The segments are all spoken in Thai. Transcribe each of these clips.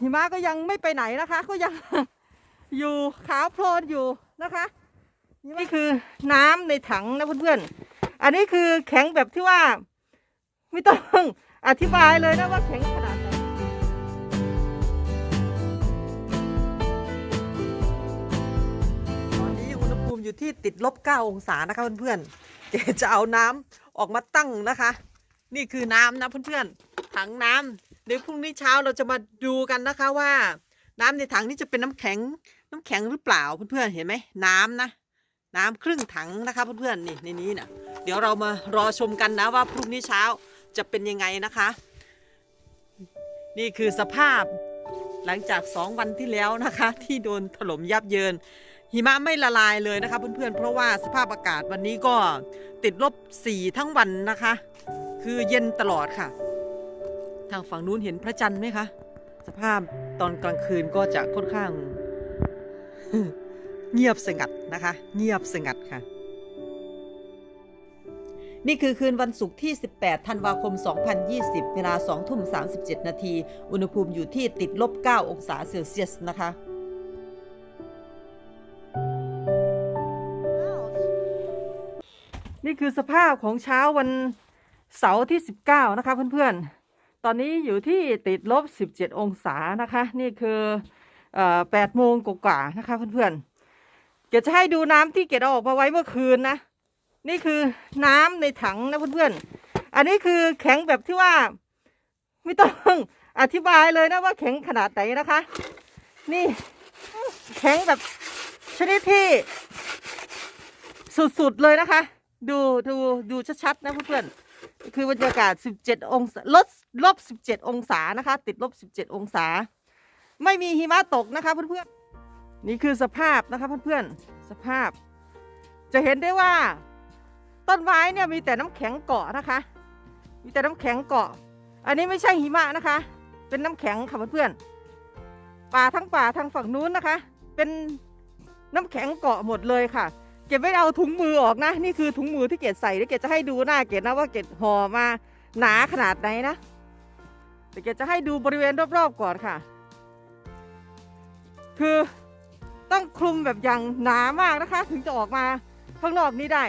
หิมะก็ยังไม่ไปไหนนะคะ ก็ยังอยู่ขาวโพลนอยู่นะคะนี่คือน้ำในถังนะเพื่อนๆ อันนี้คือแข็งแบบที่ว่า ไม่ต้องอธิบายเลยนะว่าแข็งขนาดไหนตอนนี้อุณหภูมิอยู่ที่ติดลบ9องศานะคะเพื่อนๆเก๋จะเอาน้ำออกมาตั้งนะคะ นี่คือน้ำนะเพื่อนๆถังน้ำ เดี๋ยวพรุ่งนี้เช้าเราจะมาดูกันนะคะว่า น้ำในถังนี้จะเป็นน้ำแข็ง น้ำแข็งหรือเปล่าเพื่อนๆเห็นไหมน้ำนะน้ำครึ่งถังนะคะเพื่อนๆนี่ในนี้นะเดี๋ยวเรามารอชมกันนะว่าพรุ่งนี้เช้าจะเป็นยังไงนะคะ นี่คือสภาพหลังจากสองวันที่แล้วนะคะ ที่โดนถล่มยับเยิน หิมะไม่ละลายเลยนะคะ เพื่อนๆ เพราะว่าสภาพอากาศวันนี้ก็ติดลบสี่ทั้งวันนะคะ คือเย็นตลอดค่ะ ทางฝั่งนู้นเห็นพระจันทร์ไหมคะ สภาพตอนกลางคืนก็จะค่อนข้าง เงียบสงัดนะคะ เงียบสงัดค่ะ นี่คือคืนวันศุกร์ที่ 18 ธันวาคม 2020 เวลา 2 ทุ่ม 37 นาที อุณหภูมิอยู่ที่ติดลบ 9 องศาเซลเซียสนะคะนี่คือสภาพของเช้าวันเสาร์ที่ 19 นะคะเพื่อนๆ ตอนนี้อยู่ที่ติดลบ 17 องศานะคะ นี่คือเอ่อ8โมงกว่าๆนะคะเพื่อนๆ เกดจะให้ดูน้ำที่เกดเอาออกมาไว้เมื่อคืนนะ นี่คือน้ำในถังนะเพื่อนๆ อันนี้คือแข็งแบบที่ว่า ไม่ต้องอธิบายเลยนะว่าแข็งขนาดไหนนะคะ นี่แข็งแบบชนิดที่สุดๆเลยนะคะ ดูดูดูชัดๆนะเพื่อนๆ คือบรรยากาศ 17 องศาลด ลบ17องศานะคะ ติดลบ17องศา ไม่มีหิมะตกนะคะเพื่อนๆนี่คือสภาพนะคะเพื่อนๆสภาพ จะเห็นได้ว่า ต้นไม้เนี่ยมีแต่น้ำแข็งเกาะนะคะ มีแต่น้ำแข็งเกาะ อันนี้ไม่ใช่หิมะนะคะ เป็นน้ำแข็งค่ะเพื่อนๆป่าทั้งป่าทางฝั่งนู้นนะคะ เป็นน้ำแข็งเกาะหมดเลยค่ะเกดไม่เอาถุงมือออกนะ นี่คือถุงมือที่เกดใส่เดี๋ยวเกดจะให้ดูหน้าเกดนะว่าเกดห่อมาหนาขนาดไหนนะ เดี๋ยวเกดจะให้ดูบริเวณรอบๆก่อนค่ะ คือต้องคลุมแบบอย่างหนามากนะคะ ถึงจะออกมาข้างนอกนี้ได้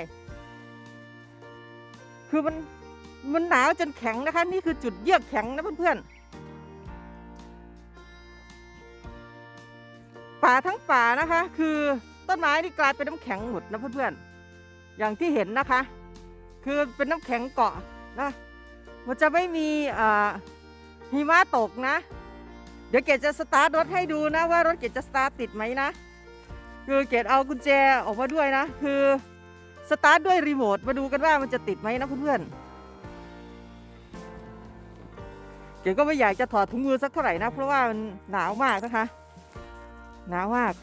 คือมันมันหนาวจนแข็งนะคะ นี่คือจุดเยือกแข็งนะเพื่อนๆ ป่าทั้งป่านะคะ คือต้นไม้ที่กลายเป็นน้ำแข็งหมดนะเพื่อนๆ อย่างที่เห็นนะคะ คือเป็นน้ำแข็งเกาะนะ มันจะไม่มีอ่อ หิมะตกนะ เดี๋ยวเกดจะสตาร์ทรถให้ดูนะว่ารถเกดจะสตาร์ทติดไหมนะ คือเกดเอากุญแจออกมาด้วยนะ คือสตาร์ทด้วยรีโมทมาดูกันว่ามันจะติดไหมนะเพื่อนๆ เกดก็ไม่อยากจะถอดถุงมือสักเท่าไหร่นะ เพราะว่ามันหนาวมากนะคะ หนาวมาก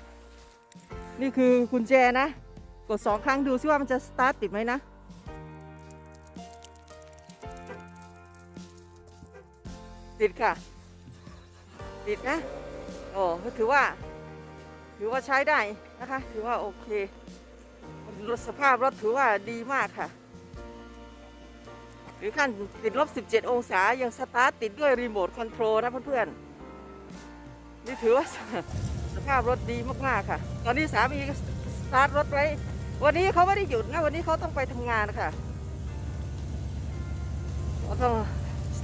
นี่คือกุญแจนะ กดสองครั้งดูซิว่ามันจะสตาร์ทติดไหมนะ ติดค่ะ ติดนะโอ้ก็ถือว่า ถือว่าใช้ได้นะคะ ถือว่าโอเครถสภาพรถถือว่าดีมากค่ะหรือขั้นติดลบ 17 องศา ยังสตาร์ทติดด้วยรีโมทคอนโทรลนะเพื่อนๆ นี่ถือว่าสภาพรถดีมากๆค่ะ ตอนนี้สามีสตาร์ทรถไว้ วันนี้เขาไม่ได้หยุดนะ วันนี้เขาต้องไปทำงานค่ะเราต้อง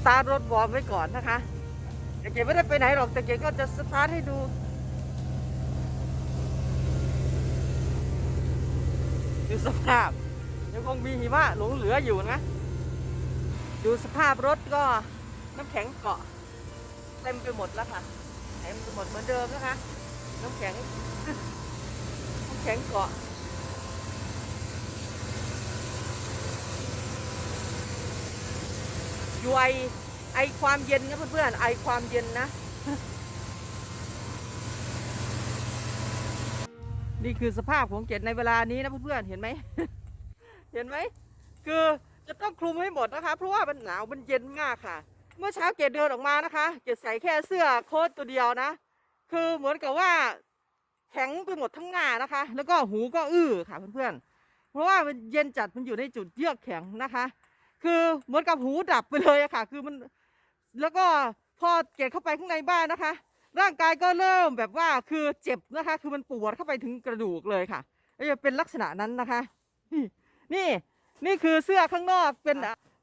ตาร์ทรถวอร์มไว้ก่อนนะคะแต่เก๋ไม่ได้ไปไหนหรอกแต่เก๋ก็จะสตาร์ทให้ดูดูสภาพยังคงมีหิมะหลงเหลืออยู่นะ ดูสภาพรถก็น้ำแข็งเกาะเต็มไปหมดแล้วค่ะเต็มไปหมดเหมือนเดิมนะคะ น้ำแข็งน้ำแข็งเกาะ อยู่ไอไอความเย็นนะเพื่อนๆไอความเย็นนะ นี่คือสภาพของเกดในเวลานี้นะเพื่อนๆเห็นไหม เห็นไหม คือจะต้องคลุมให้หมดนะคะ เพราะว่ามันหนาวมันเย็นมากค่ะ เมื่อเช้าเกดเดินออกมานะคะ เกดใส่แค่เสื้อโค้ทตัวเดียวนะ คือเหมือนกับว่าแข็งไปหมดทั้งหน้านะคะ แล้วก็หูก็อื้อค่ะเพื่อนๆ เพราะว่ามันเย็นจัดมันอยู่ในจุดเยือกแข็งนะคะ คือเหมือนกับหูดับไปเลยอะค่ะ คือมันแล้วก็พอเกดเข้าไปข้างในบ้านนะคะ ร่างกายก็เริ่มแบบว่าคือเจ็บนะคะ คือมันปวดเข้าไปถึงกระดูกเลยค่ะจะเป็นลักษณะนั้นนะคะ นี่นี่นี่คือเสื้อข้างนอกเป็น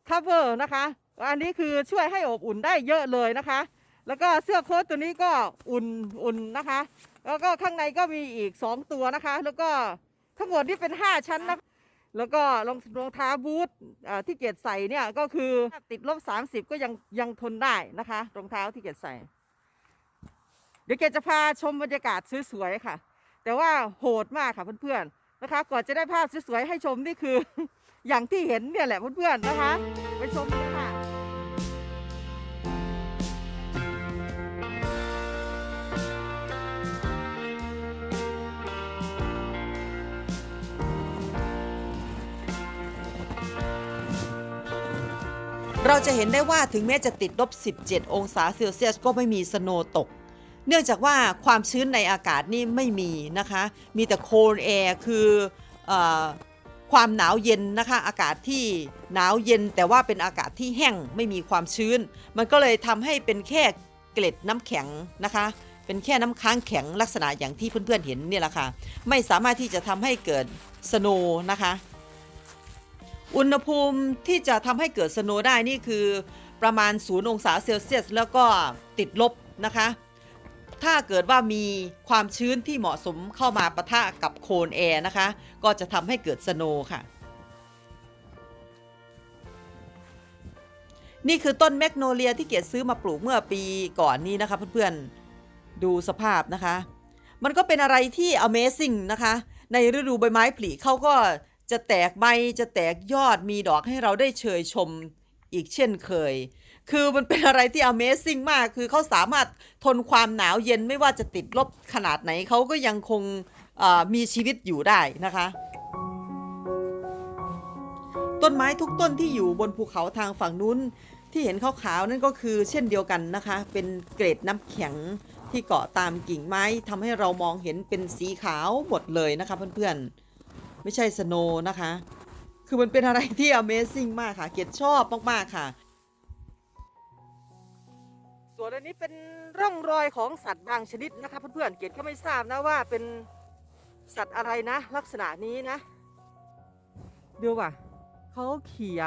cover นะคะ อันนี้คือช่วยให้อบอุ่นได้เยอะเลยนะคะ แล้วก็เสื้อโค้ทตัวนี้ก็อุ่นอุ่นนะคะ แล้วก็ข้างในก็มีอีก 2 ตัวนะคะ แล้วก็ทั้งหมดที่เป็น 5 ชั้นนะ แล้วก็รองรองเท้าบูทที่เกียรติใส่เนี่ยก็คือติดลบสามสิบก็ยังยังทนได้นะคะรองเท้าที่เกียรติใส่ เดี๋ยวเกียรติจะพาชมบรรยากาศสวยๆค่ะ แต่ว่าโหดมากค่ะเพื่อนๆนะคะก่อนจะได้ภาพสวยๆให้ชมนี่คือ อย่างที่เห็นเนี่ยแหละเพื่อนๆนะคะ ไปชมกันค่ะ เราจะเห็นได้ว่าถึงแม้จะติดลบ 17 องศาเซลเซียสก็ไม่มีสโนว์ตก เนื่องจากว่าความชื้นในอากาศนี่ไม่มีนะคะ มีแต่โคลแอร์คือออความหนาวเย็นนะคะ อากาศที่หนาวเย็นแต่ว่าเป็นอากาศที่แห้งไม่มีความชื้น มันก็เลยทำให้เป็นแค่เกล็ดน้ำแข็งนะคะ เป็นแค่น้ำค้างแข็งลักษณะอย่างที่เพื่อนๆเห็นเนี่ยแหละค่ะ ไม่สามารถที่จะทำให้เกิดสโนว์นะคะ อุณหภูมิที่จะทำให้เกิดสโนว์ได้นี่คือประมาณ 0 องศาเซลเซียส แล้วก็ติดลบนะคะ ถ้าเกิดว่ามีความชื้นที่เหมาะสมเข้ามาปะทะกับโคลนแอร์นะคะ ก็จะทำให้เกิดสโนว์ค่ะ นี่คือต้นแมกโนเลียที่เกียรติซื้อมาปลูกเมื่อปีก่อนนี้นะคะเพื่อนๆ ดูสภาพนะคะ มันก็เป็นอะไรที่ Amazing นะคะ ในฤดูใบไม้ผลิเขาก็ จะแตกใบจะแตกยอดมีดอกให้เราได้เชยชมอีกเช่นเคย คือมันเป็นอะไรที่ Amazing มาก คือเขาสามารถทนความหนาวเย็นไม่ว่าจะติดลบขนาดไหนเขาก็ยังคงมีชีวิตอยู่ได้นะคะ ต้นไม้ทุกต้นที่อยู่บนภูเขาทางฝั่งนู้น ที่เห็นขาวๆนั่นก็คือเช่นเดียวกันนะคะ เป็นเกรดน้ำแข็งที่เกาะตามกิ่งไม้ทำให้เรามองเห็นเป็นสีขาวหมดเลยนะคะเพื่อนๆ ไม่ใช่สโนว์นะคะ คือมันเป็นอะไรที่ Amazing มากค่ะ เกียรติชอบมาก ๆ ค่ะ ส่วนอันนี้เป็นร่องรอยของสัตว์บางชนิดนะคะเพื่อนๆ เกียรติก็ไม่ทราบนะว่าเป็นสัตว์อะไรนะ ลักษณะนี้นะดูว่ะเขาเขี่ย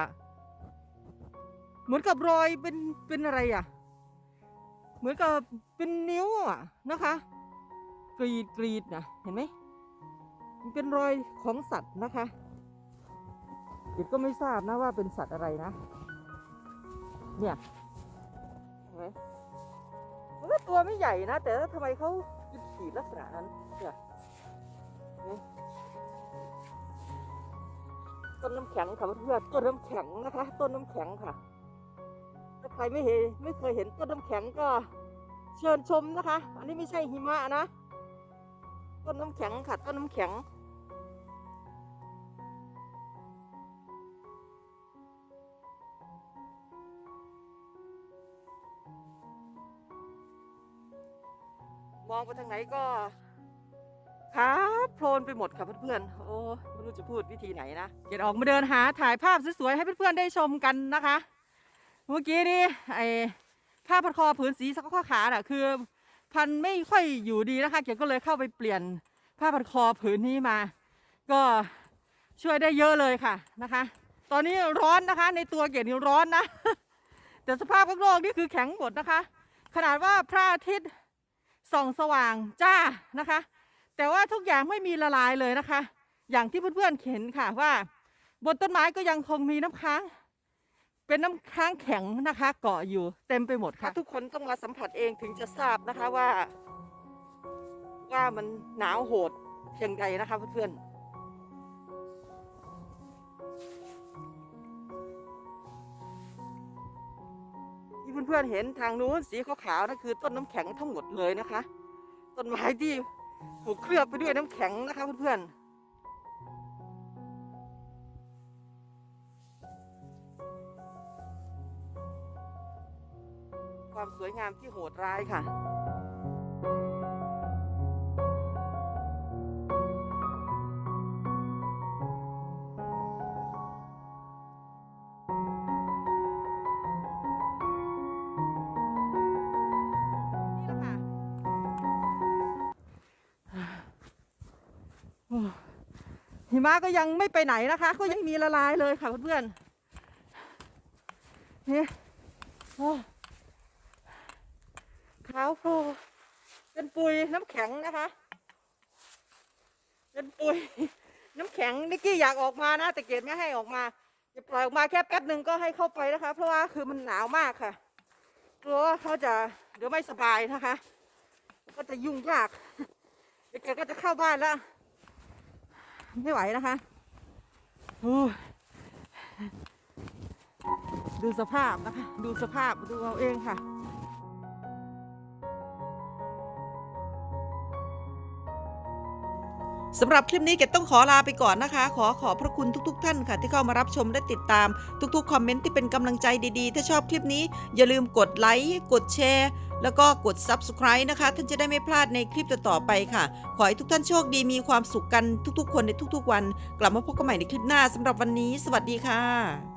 เหมือนกับรอยเป็นเป็นอะไรอะ เหมือนกับเป็นนิ้วอะนะคะ กรีดกรีดนะเห็นไหมมัน เป็นรอยของสัตว์นะคะเด็กก็ไม่ทราบนะว่าเป็นสัตว์อะไรนะ เนี่ยเห็นไหมมันก็ตัวไม่ใหญ่นะ แต่ว่าทำไมเขาขีดลักษณะนั้น เนี่ยเห็นไหมต้นน้ำแข็งค่ะเพื่อนต้นน้ำแข็งนะคะ ต้นน้ำแข็งค่ะ ถ้าใครไม่เห็นไม่เคยเห็นต้นน้ำแข็งก็เชิญชมนะคะ อันนี้ไม่ใช่หิมะนะ ต้นน้ำแข็งค่ะ ต้นน้ำแข็ง มองไปทางไหนก็ครับโพลนไปหมดค่ะเพื่อนๆ โอ้ไม่รู้จะพูดวิธีไหนนะ เกียรออกมาเดินหาถ่ายภาพสวยๆให้เพื่อนๆได้ชมกันนะคะ เมื่อกี้นี่ไอ้ผ้าพันคอผืนสีสักข้อขาน่ะ คือพันไม่ค่อยอยู่ดีนะคะ เกียรก็เลยเข้าไปเปลี่ยนผ้าพันคอผืนนี้มา ก็ช่วยได้เยอะเลยค่ะนะคะ ตอนนี้ร้อนนะคะ ในตัวเกียรนี่ร้อนนะ แต่สภาพข้างนอกนี่คือแข็งหมดนะคะ ขนาดว่าพระอาทิตย์ ส่องสว่างจ้านะคะ แต่ว่าทุกอย่างไม่มีละลายเลยนะคะ อย่างที่เพื่อนๆเห็นค่ะว่า บนต้นไม้ก็ยังคงมีน้ำค้าง เป็นน้ำค้างแข็งนะคะ เกาะอยู่เต็มไปหมดค่ะ ทุกคนต้องมาสัมผัสเองถึงจะทราบนะคะว่า ว่ามันหนาวโหดเพียงใดนะคะเพื่อนๆ ที่เพื่อนๆเห็นทางนู้นสีขาวๆนั่นคือต้นน้ำแข็งทั้งหมดเลยนะคะ ต้นไม้ที่ถูกเคลือบไปด้วยน้ำแข็งนะคะเพื่อนๆความสวยงามที่โหดร้ายค่ะ หิมะก็ยังไม่ไปไหนนะคะ ก็ยังมีละลายเลยค่ะเพื่อนๆนี่โอ้ขาวโพลนเป็นปุยน้ำแข็งนะคะ เป็นปุยน้ำแข็งนิกกี้อยากออกมานะ แต่เกดไม่ให้ออกมาจะปล่อยออกมาแค่แป๊บหนึ่งก็ให้เข้าไปนะคะ เพราะว่าคือมันหนาวมากค่ะกลัวว่าเขาจะเดี๋ยวไม่สบายนะคะ ก็จะยุ่งยากเดี๋ยวเกก็จะเข้าบ้านแล้ว ไม่ไหวนะคะโอ้ดูสภาพนะคะ ดูสภาพดูเอาเองค่ะ สำหรับคลิปนี้เกดต้องขอลาไปก่อนนะคะ ขอขอบพระคุณทุก ๆ ท่านค่ะ ที่เข้ามารับชมและติดตาม ทุกๆ คอมเมนต์ที่เป็นกำลังใจดีๆ ถ้าชอบคลิปนี้อย่าลืมกดไลค์กดแชร์แล้วก็กด Subscribe นะคะ ท่านจะได้ไม่พลาดในคลิปต่อๆไปค่ะ ขอให้ทุกท่านโชคดีมีความสุขกันทุกๆ คนในทุกๆ วัน กลับมาพบกันใหม่ในคลิปหน้าสำหรับวันนี้ สวัสดีค่ะ